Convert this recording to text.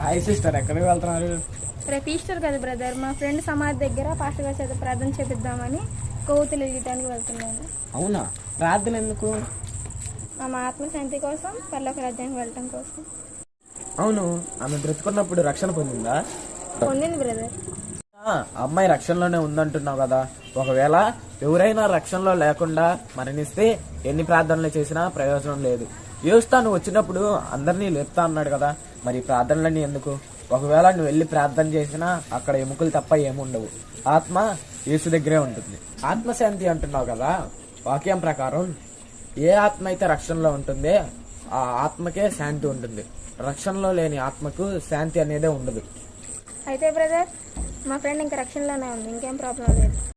Hi sister ఎక్కడికి వెళ్తున్నారు? రేపు ఈస్టర్ కదా బ్రదర్ మా ఫ్రెండ్ సమాధి దగ్గర పాస్టర్ గారి చేత ప్రార్థన చేపిద్దామని కొవ్వొత్తులు వెలిగటానికి వెళ్తున్నాను. అవునా? ప్రార్థన ఎందుకు? ఆమె ఆత్మశాంతి కోసం పర్లోక రాజ్యానికి వెళ్ళటం కోసం. అవును ఆమె బ్రతుకున్నప్పుడు రక్షణ పొందిందా? పొందింది బ్రదర్ ఆ, అమ్మాయి రక్షణలోనే ఉందంటున్నావు కదా. ఒకవేళ ఎవరైనా రక్షణలో లేకుండా మరణిస్తే ఎన్ని ప్రార్థనలు చేసినా ప్రయోజనం లేదు. ఏస్తాను వచ్చినప్పుడు అందరినీ లేపుతా అన్నాడు కదా. మరి ప్రార్థనలన్నీ ఎందుకు? ఒకవేళ నువ్వు వెళ్ళి ప్రార్థన చేసినా అక్కడ ఎముకలు తప్ప ఏముండవు ఆత్మ యేసు దగ్గరే ఉంటుంది. ఆత్మశాంతి అంటున్నావు కదా? వాక్యం ప్రకారం ఏ ఆత్మ అయితే రక్షణలో ఉంటుందే ఆ ఆత్మకే శాంతి ఉంటుంది. రక్షణలో లేని ఆత్మకు శాంతి అనేదే ఉండదు. అయితే బ్రదర్ మా ఫ్రెండ్ ఇంకా రక్షణలోనే ఉంది. ఇంకేం ప్రాబ్లం లేదు.